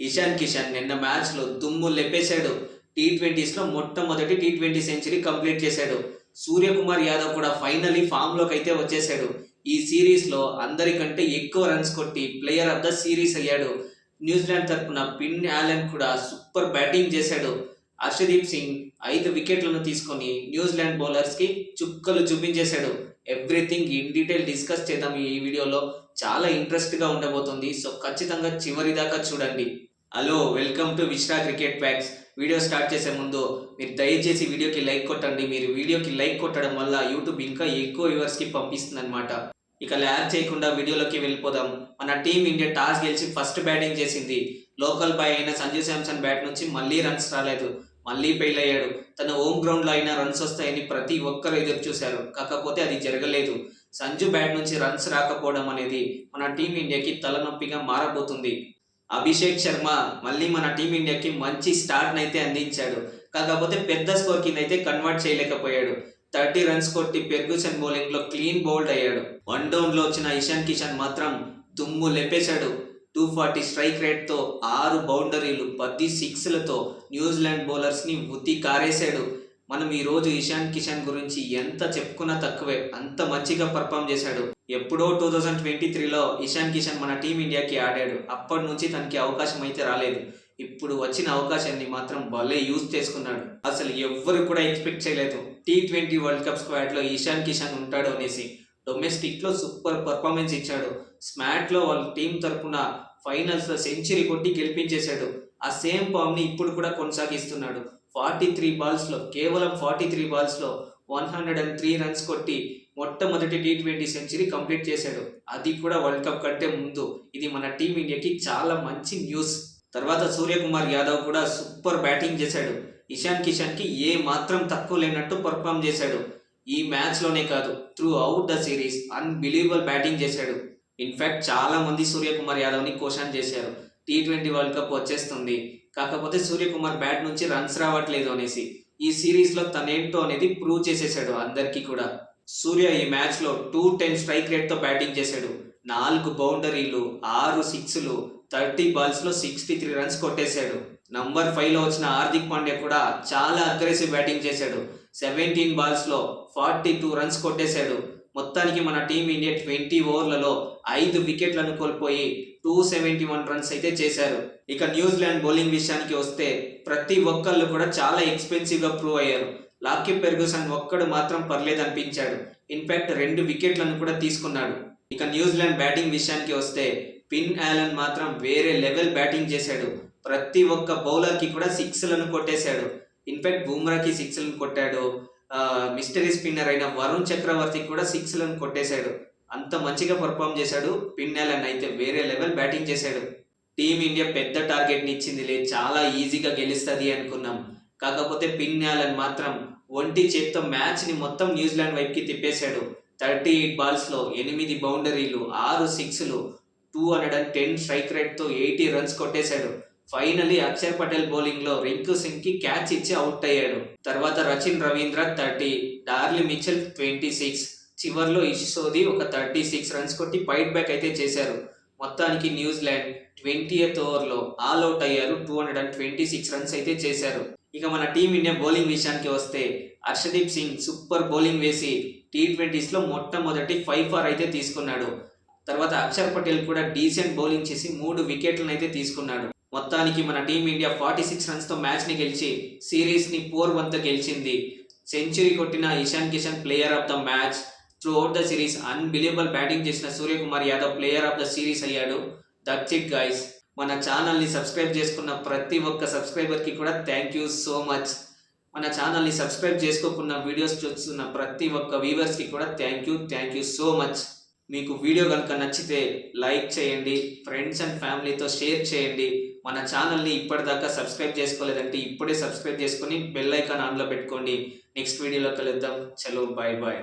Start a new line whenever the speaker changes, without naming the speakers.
ఇషాన్ కిషన్ నిన్న మ్యాచ్లో దుమ్ము లెప్పేశాడు టీ ట్వంటీస్లో మొట్టమొదటి టీ ట్వంటీ సెంచరీ కంప్లీట్ చేశాడు. సూర్యకుమార్ యాదవ్ కూడా ఫైనలీ ఫామ్లోకి అయితే వచ్చేశాడు. ఈ సిరీస్లో అందరికంటే ఎక్కువ రన్స్ కొట్టి ప్లేయర్ ఆఫ్ ద సిరీస్ అయ్యాడు. న్యూజిలాండ్ తరపున పిన్ యాలెన్ కూడా సూపర్ బ్యాటింగ్ చేశాడు. హర్షదీప్ సింగ్ ఐదు వికెట్లను తీసుకొని న్యూజిలాండ్ బౌలర్స్కి చుక్కలు చూపించేశాడు. ఎవ్రీథింగ్ ఇన్ డీటెయిల్ డిస్కస్ చేద్దాం ఈ వీడియోలో. చాలా ఇంట్రెస్ట్గా ఉండబోతుంది. సో ఖచ్చితంగా చివరి దాకా చూడండి. హలో వెల్కమ్ టు విశ్రా క్రికెట్ ప్యాక్స్ వీడియో స్టార్ట్ చేసే ముందు మీరు దయచేసి వీడియోకి లైక్ కొట్టండి. మీరు వీడియోకి లైక్ కొట్టడం వల్ల యూట్యూబ్ ఇంకా ఎక్కువ వ్యూవర్స్కి పంపిస్తుంది అనమాట ఇక ల్యాబ్ చేయకుండా వీడియోలోకి వెళ్ళిపోదాం. మన టీం ఇండియా టాస్ గెలిచి ఫస్ట్ బ్యాటింగ్ చేసింది. లోకల్ బాయ్ అయిన సంజు శాంసన్ బ్యాట్ నుంచి మళ్ళీ రన్స్ రాలేదు. మళ్ళీ ఫెయిల్ అయ్యాడు తన హోమ్ గ్రౌండ్లో అయినా రన్స్ వస్తాయని ప్రతి ఒక్కరు ఎదురు చూశారు. కాకపోతే అది జరగలేదు. సంజు బ్యాట్ నుంచి రన్స్ రాకపోవడం అనేది మన టీమిండియాకి తలనొప్పిగా మారబోతుంది. అభిషేక్ శర్మ మళ్ళీ మన టీమిండియాకి మంచి స్టార్ట్ అయితే అందించాడు. కాకపోతే పెద్ద స్కోర్ కింద అయితే కన్వర్ట్ చేయలేకపోయాడు. థర్టీ రన్స్ కొట్టి పెర్గుసన్ బౌలింగ్లో క్లీన్ బౌల్డ్ అయ్యాడు. వన్ డౌన్లో వచ్చిన ఇషాన్ కిషన్ మాత్రం దుమ్ము లెప్పేశాడు టూ ఫార్టీ స్ట్రైక్ రేట్తో ఆరు బౌండరీలు పది సిక్స్లతో న్యూజిలాండ్ బౌలర్స్ని ఉత్తి కారేశాడు. మనం ఈ రోజు ఇషాన్ కిషన్ గురించి ఎంత చెప్పుకున్నా తక్కువే. అంత మంచిగా పర్ఫామ్ చేశాడు. ఎప్పుడో టూ థౌజండ్ ట్వంటీ త్రీలో ఇషాన్ కిషన్ మన టీమిండియాకి ఆడాడు. అప్పటి నుంచి తనకి అవకాశం అయితే రాలేదు. ఇప్పుడు వచ్చిన అవకాశాన్ని మాత్రం భలే యూజ్ చేసుకున్నాడు. అసలు ఎవ్వరు కూడా ఎక్స్పెక్ట్ చేయలేదు. టీ ట్వంటీ వరల్డ్ కప్ స్క్వాడ్లో ఇషాన్ కిషన్ ఉంటాడు అనేసి. డొమెస్టిక్లో సూపర్ పర్ఫార్మెన్స్ ఇచ్చాడు. స్మాట్లో వాళ్ళ టీం తరఫున ఫైనల్స్లో సెంచరీ కొట్టి గెలిపించేశాడు. ఆ సేమ్ ఫామ్ని ఇప్పుడు కూడా కొనసాగిస్తున్నాడు. ఫార్టీ త్రీ బాల్స్లో కేవలం forty three బాల్స్లో one hundred and three runs కొట్టి మొట్టమొదటి టీ ట్వంటీ సెంచరీ కంప్లీట్ చేశాడు. అది కూడా వరల్డ్ కప్ కంటే ముందు. ఇది మన టీమిండియాకి చాలా మంచి న్యూస్. తర్వాత సూర్యకుమార్ యాదవ్ కూడా సూపర్ బ్యాటింగ్ చేశాడు. ఇషాన్ కిషన్కి ఏ మాత్రం తక్కువ లేనట్టు పర్ఫామ్ చేశాడు. ఈ మ్యాచ్లోనే కాదు through out the series unbelievable batting చేశాడు. ఇన్ఫాక్ట్ చాలా మంది సూర్యకుమార్ యాదవ్ని క్వశ్చన్ చేశారు. టీ ట్వంటీ వరల్డ్ కప్ వచ్చేస్తుంది. కాకపోతే సూర్యకుమార్ బ్యాట్ నుంచి రన్స్ రావట్లేదు అనేసి. ఈ సిరీస్లో తనేంటో అనేది ప్రూవ్ చేసేసాడు అందరికీ కూడా. సూర్య ఈ మ్యాచ్లో టూ టెన్ స్ట్రైక్ రేట్తో బ్యాటింగ్ చేశాడు. నాలుగు బౌండరీలు ఆరు సిక్స్లు థర్టీ బాల్స్లో సిక్స్టీ త్రీ రన్స్ కొట్టేశాడు. నంబర్ ఫైవ్లో వచ్చిన హార్దిక్ పాండ్యా కూడా చాలా అగ్రెసివ్ బ్యాటింగ్ చేశాడు. సెవెంటీన్ బాల్స్లో ఫార్టీ టూ రన్స్ కొట్టేశాడు. మొత్తానికి మన టీమిండియా ట్వంటీ ఓవర్లలో ఐదు వికెట్లను కోల్పోయి టూ సెవెంటీ వన్ రన్స్ అయితే చేశారు. ఇక న్యూజిలాండ్ బౌలింగ్ విషయానికి వస్తే ప్రతి ఒక్కళ్ళు కూడా చాలా ఎక్స్పెన్సివ్గా ప్రూవ్ అయ్యారు. లాకీ పెర్గుసన్ ఒక్కడు మాత్రం పర్లేదు అనిపించాడు ఇన్ఫాక్ట్ రెండు వికెట్లను కూడా తీసుకున్నాడు. ఇక న్యూజిలాండ్ బ్యాటింగ్ విషయానికి వస్తే పిన్ యాలన్ మాత్రం వేరే లెవెల్ బ్యాటింగ్ చేశాడు. ప్రతి ఒక్క బౌలర్కి కూడా సిక్స్లను కొట్టేశాడు. ఇన్ఫాక్ట్ బూమ్రాకి సిక్స్లను కొట్టాడు. మిస్టరీ స్పిన్నర్ అయిన వరుణ్ చక్రవర్తి కూడా సిక్స్లను కొట్టేశాడు. అంత మంచిగా పర్ఫామ్ చేశాడు. పిన్నెలన్ అయితే వేరే లెవెల్ బ్యాటింగ్ చేశాడు. టీమిండియా పెద్ద టార్గెట్ని ఇచ్చిందిలే చాలా ఈజీగా గెలుస్తుంది అనుకున్నాం. కాకపోతే పిన్నెలన్ మాత్రం ఒంటి చేత్తో మ్యాచ్ని మొత్తం న్యూజిలాండ్ వైపుకి తిప్పేశాడు. థర్టీ ఎయిట్ బాల్స్లో ఎనిమిది బౌండరీలు ఆరు సిక్స్లు two hundred and ten strike రేట్తో eighty runs కొట్టేశాడు. ఫైనలీ అక్షర్ పటేల్ బౌలింగ్లో రింకు సింగ్కి క్యాచ్ ఇచ్చి అవుట్ అయ్యాడు. తర్వాత Rachin Ravindra thirty Daryl Mitchell twenty six చివర్లో ఇషిసోది ఒక థర్టీ సిక్స్ రన్స్ కొట్టి ఫైట్ బ్యాక్ అయితే చేశారు. మొత్తానికి న్యూజిలాండ్ ట్వంటీ ఎయిత్ ఓవర్లో ఆల్ అవుట్ అయ్యారు. Two hundred and twenty six runs అయితే చేశారు. ఇక మన టీమిండియా బౌలింగ్ విషయానికి వస్తే హర్షదీప్ సింగ్ సూపర్ బౌలింగ్ వేసి టీ ట్వంటీస్లో మొట్టమొదటి ఫైవ్ ఫార్ అయితే తీసుకున్నాడు. తర్వాత అక్షర్ పటేల్ కూడా డీసెంట్ బౌలింగ్ చేసి మూడు వికెట్లను అయితే తీసుకున్నాడు. మొత్తానికి మన టీమిండియా ఫార్టీ సిక్స్ రన్స్తో మ్యాచ్ని గెలిచి సిరీస్ని ఫోర్ వన్తో గెలిచింది. సెంచరీ కొట్టిన Ishan Kishan player of the match through out the series unbelievable batting చేసిన Suryakumar Yadav player of the series అయ్యాడు. దట్స్ ఇట్ గైస్ మన ఛానల్ని సబ్స్క్రైబ్ చేసుకున్న ప్రతి ఒక్క సబ్స్క్రైబర్కి కూడా థ్యాంక్ యూ సో మచ్ మన ఛానల్ని సబ్స్క్రైబ్ చేసుకోకున్న వీడియోస్ చూస్తున్న ప్రతి ఒక్క వ్యూవర్స్కి కూడా thank you thank you so much మీకు వీడియో కనుక నచ్చితే లైక్ చేయండి. ఫ్రెండ్స్ అండ్ ఫ్యామిలీతో షేర్ చేయండి. మన ఛానల్ని ఇప్పటిదాకా సబ్స్క్రైబ్ చేసుకోలేదంటే ఇప్పుడే సబ్స్క్రైబ్ చేసుకొని బెల్ ఐకాన్ ఆన్లో పెట్టుకోండి. నెక్స్ట్ వీడియోలో కలుద్దాం. చలో బాయ్ బాయ్